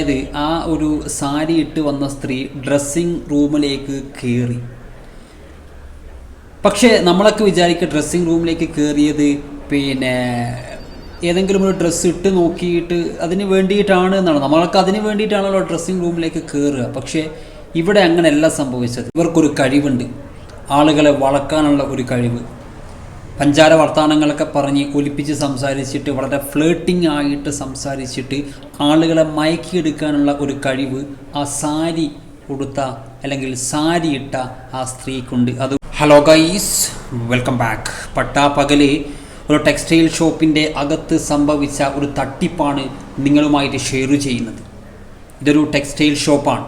അതായത് ആ ഒരു സാരി ഇട്ട് വന്ന സ്ത്രീ ഡ്രസ്സിംഗ് റൂമിലേക്ക് കയറി പക്ഷേ നമ്മളൊക്കെ വിചാരിക്കുക ഡ്രസ്സിംഗ് റൂമിലേക്ക് കയറിയത് പിന്നെ ഏതെങ്കിലും ഒരു ഡ്രസ്സ് ഇട്ട് നോക്കിയിട്ട് അതിന് വേണ്ടിയിട്ടാണ് എന്നാണ്. നമ്മളൊക്കെ അതിന് വേണ്ടിയിട്ടാണല്ലോ ഡ്രസ്സിംഗ് റൂമിലേക്ക് കയറുക പക്ഷേ ഇവിടെ അങ്ങനെയല്ല സംഭവിച്ചത്. ഇവർക്കൊരു കഴിവുണ്ട്. ആളുകളെ വളക്കാനുള്ള ഒരു കഴിവ്. പഞ്ചാര വർത്തമാനങ്ങളൊക്കെ പറഞ്ഞ് ഒലിപ്പിച്ച് സംസാരിച്ചിട്ട് വളരെ ഫ്ലേട്ടിംഗ് ആയിട്ട് സംസാരിച്ചിട്ട് ആളുകളെ മയക്കിയെടുക്കാനുള്ള ഒരു കഴിവ് ആ സാരി കൊടുത്ത അല്ലെങ്കിൽ സാരി ഇട്ട ആ സ്ത്രീക്കുണ്ട്. അത് ഹലോ ഗൈസ് വെൽക്കം ബാക്ക് പട്ടാപ്പകൽ ഒരു ടെക്സ്റ്റൈൽ ഷോപ്പിന്റെ അകത്ത് സംഭവിച്ച ഒരു തട്ടിപ്പാണ് നിങ്ങളുമായിട്ട് ഷെയർ ചെയ്യുന്നത്. ഇതൊരു ടെക്സ്റ്റൈൽ ഷോപ്പാണ്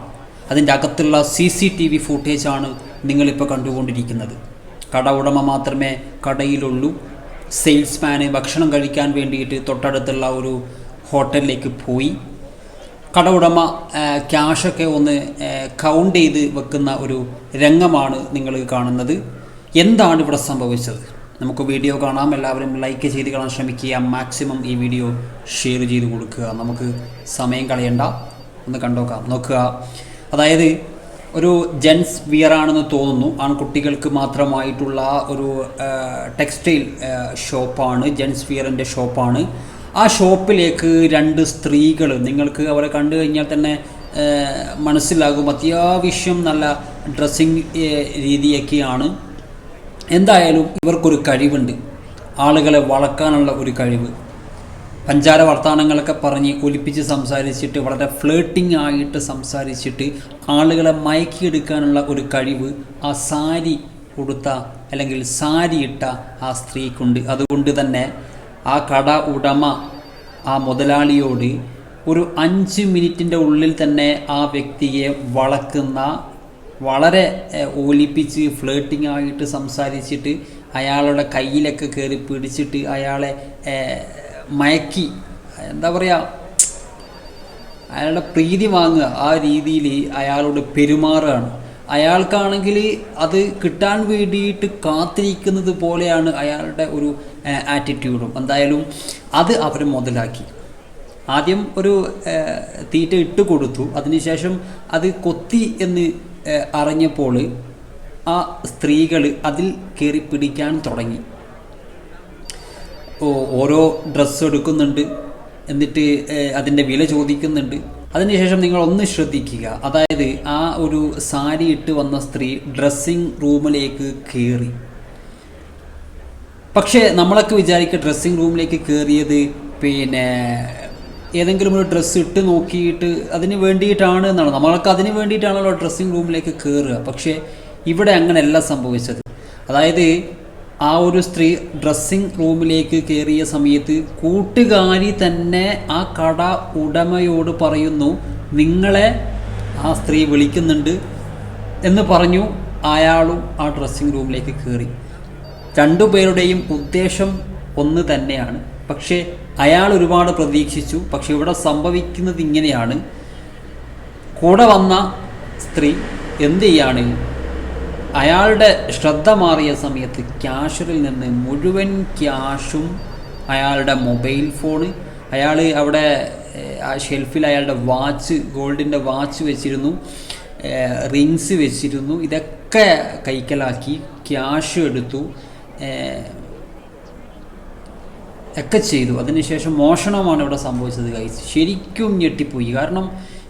അതിന്റെ അകത്തുള്ള സി സി ടി വി ഫുട്ടേജാണ് നിങ്ങളിപ്പോൾ കണ്ടുകൊണ്ടിരിക്കുന്നത്. കട ഉടമ മാത്രമേ കടയിലുള്ളൂ. സെയിൽസ്മാന് ഭക്ഷണം കഴിക്കാൻ വേണ്ടിയിട്ട് തൊട്ടടുത്തുള്ള ഒരു ഹോട്ടലിലേക്ക് പോയി. കട ഉടമ ക്യാഷൊക്കെ ഒന്ന് കൗണ്ട് ചെയ്ത് വെക്കുന്ന ഒരു രംഗമാണ് നിങ്ങൾ കാണുന്നത്. എന്താണ് ഇവിടെ സംഭവിച്ചത്? നമുക്ക് വീഡിയോ കാണാം. എല്ലാവരും ലൈക്ക് ചെയ്ത് കാണാൻ ശ്രമിക്കുക. മാക്സിമം ഈ വീഡിയോ ഷെയർ ചെയ്ത് കൊടുക്കുക. നമുക്ക് സമയം കളയണ്ട. ഒന്ന് കണ്ടോക്കാം. നോക്കുക. അതായത് ഒരു ജെൻസ് വിയർ ആണെന്ന് തോന്നുന്നു. ആൺകുട്ടികൾക്ക് മാത്രമായിട്ടുള്ള ഒരു ടെക്സ്റ്റൈൽ ഷോപ്പാണ് ജെൻസ് വിയറിന്റെ ഷോപ്പാണ്. ആ ഷോപ്പിലേക്ക് രണ്ട് സ്ത്രീകൾ നിങ്ങൾക്ക് അവരെ കണ്ടു കഴിഞ്ഞാൽ തന്നെ മനസ്സിലാകും അത്യാവശ്യം നല്ല ഡ്രസ്സിങ് രീതിയൊക്കെയാണ്. എന്തായാലും ഇവർക്കൊരു കഴിവുണ്ട്. ആളുകളെ വളക്കാനുള്ള ഒരു കഴിവ്. പഞ്ചാര വർത്തമാനങ്ങളൊക്കെ പറഞ്ഞ് ഒലിപ്പിച്ച് സംസാരിച്ചിട്ട് വളരെ ഫ്ലേട്ടിംഗ് ആയിട്ട് സംസാരിച്ചിട്ട് ആളുകളെ മയക്കിയെടുക്കാനുള്ള ഒരു കഴിവ് ആ സാരി ഉടുത്ത അല്ലെങ്കിൽ സാരി ഇട്ട ആ സ്ത്രീക്കുണ്ട്. അതുകൊണ്ട് തന്നെ ആ കട ഉടമ ആ മുതലാളിയോട് ഒരു അഞ്ച് മിനിറ്റിന്റെ ഉള്ളിൽ തന്നെ ആ വ്യക്തിയെ വളക്കുന്ന വളരെ ഓലിപ്പിച്ച് ഫ്ലേട്ടിംഗ് ആയിട്ട് സംസാരിച്ചിട്ട് അയാളുടെ കയ്യിലൊക്കെ കയറി പിടിച്ചിട്ട് അയാളെ മയക്കി. എന്താ പറയുക അയാളുടെ പ്രീതി വാങ്ങുക. ആ രീതിയിൽ അയാളോട് പെരുമാറുകയാണ്. അയാൾക്കാണെങ്കിൽ അത് കിട്ടാൻ വേണ്ടിയിട്ട് കാത്തിരിക്കുന്നത് പോലെയാണ് അയാളുടെ ഒരു ആറ്റിറ്റ്യൂഡും എന്തായാലും അത് അവർ മുതലാക്കി. ആദ്യം ഒരു തീറ്റ ഇട്ട് കൊടുത്തു. അതിനുശേഷം അത് കൊത്തി എന്ന് അറിഞ്ഞപ്പോൾ ആ സ്ത്രീകൾ അതിൽ കയറി പിടിക്കാൻ തുടങ്ങി. ഓരോ ഡ്രസ്സ് എടുക്കുന്നുണ്ട് എന്നിട്ട് അതിന്റെ വില ചോദിക്കുന്നുണ്ട്. അതിനുശേഷം നിങ്ങൾ ഒന്ന് ശ്രദ്ധിക്കുക. അതായത് ആ ഒരു സാരി ഇട്ട് വന്ന സ്ത്രീ ഡ്രസ്സിങ് റൂമിലേക്ക് കയറി പക്ഷേ നമ്മളൊക്കെ വിചാരിക്കുക ഡ്രസ്സിങ് റൂമിലേക്ക് കയറിയത് പിന്നെ ഏതെങ്കിലും ഒരു ഡ്രസ്സ് ഇട്ട് നോക്കിയിട്ട് അതിന് വേണ്ടിയിട്ടാണ് എന്നാണ്. നമ്മളൊക്കെ അതിന് വേണ്ടിയിട്ടാണല്ലോ ഡ്രസ്സിങ് റൂമിലേക്ക് കയറുക പക്ഷേ ഇവിടെ അങ്ങനെയല്ല സംഭവിച്ചത്. അതായത് ആ ഒരു സ്ത്രീ ഡ്രസ്സിങ് റൂമിലേക്ക് കയറിയ സമയത്ത് കൂട്ടുകാരി തന്നെ ആ കട ഉടമയോട് പറയുന്നു നിങ്ങളെ ആ സ്ത്രീ വിളിക്കുന്നുണ്ട് എന്ന് പറഞ്ഞു അയാളും ആ ഡ്രസ്സിങ് റൂമിലേക്ക് കയറി രണ്ടുപേരുടെയും ഉദ്ദേശം ഒന്ന് തന്നെയാണ്. പക്ഷേ അയാൾ ഒരുപാട് പ്രതീക്ഷിച്ചു. പക്ഷെ ഇവിടെ സംഭവിക്കുന്നത് ഇങ്ങനെയാണ്. കൂടെ വന്ന സ്ത്രീ എന്ത് ചെയ്യാണ്? അയാളുടെ ശ്രദ്ധ മാറിയ സമയത്ത് ക്യാഷറിൽ നിന്ന് മുഴുവൻ ക്യാഷും അയാളുടെ മൊബൈൽ ഫോണ് അയാൾ അവിടെ ആ ഷെൽഫിൽ അയാളുടെ വാച്ച് ഗോൾഡിന്റെ വാച്ച് വെച്ചിരുന്നു റിങ്സ് വെച്ചിരുന്നു ഇതൊക്കെ കൈക്കലാക്കി ക്യാഷ് എടുത്തു ഒക്കെ ചെയ്തു. അതിനുശേഷം മോഷണമാണ് ഇവിടെ സംഭവിച്ചത് കൈസ് ശരിക്കും ഞെട്ടിപ്പോയി. കാരണം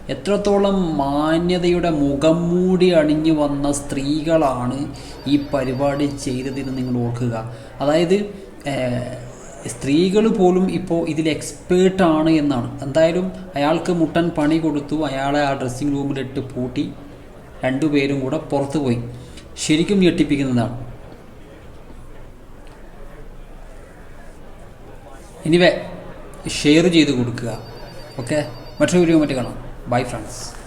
എത്രത്തോളം മാന്യതയുടെ മുഖം മൂടി അണിഞ്ഞു വന്ന സ്ത്രീകളാണ് ഈ പരിപാടി ചെയ്തതെന്ന് നിങ്ങൾ ഓർക്കുക. അതായത് സ്ത്രീകൾ പോലും ഇപ്പോൾ ഇതിൽ എക്സ്പേർട്ടാണ് എന്നാണ്. എന്തായാലും അയാൾക്ക് മുട്ടൻ പണി കൊടുത്തു അയാളെ ആ ഡ്രസ്സിങ് റൂമിലിട്ട് പൂട്ടി രണ്ടുപേരും കൂടെ പുറത്തു പോയി. ശരിക്കും ഞെട്ടിപ്പിക്കുന്നതാണ്. എനിവേ ഷെയർ ചെയ്ത് കൊടുക്കുക. ഓക്കെ? മറ്റൊരു വീഡിയോ മറ്റു കാണാം. Bye friends.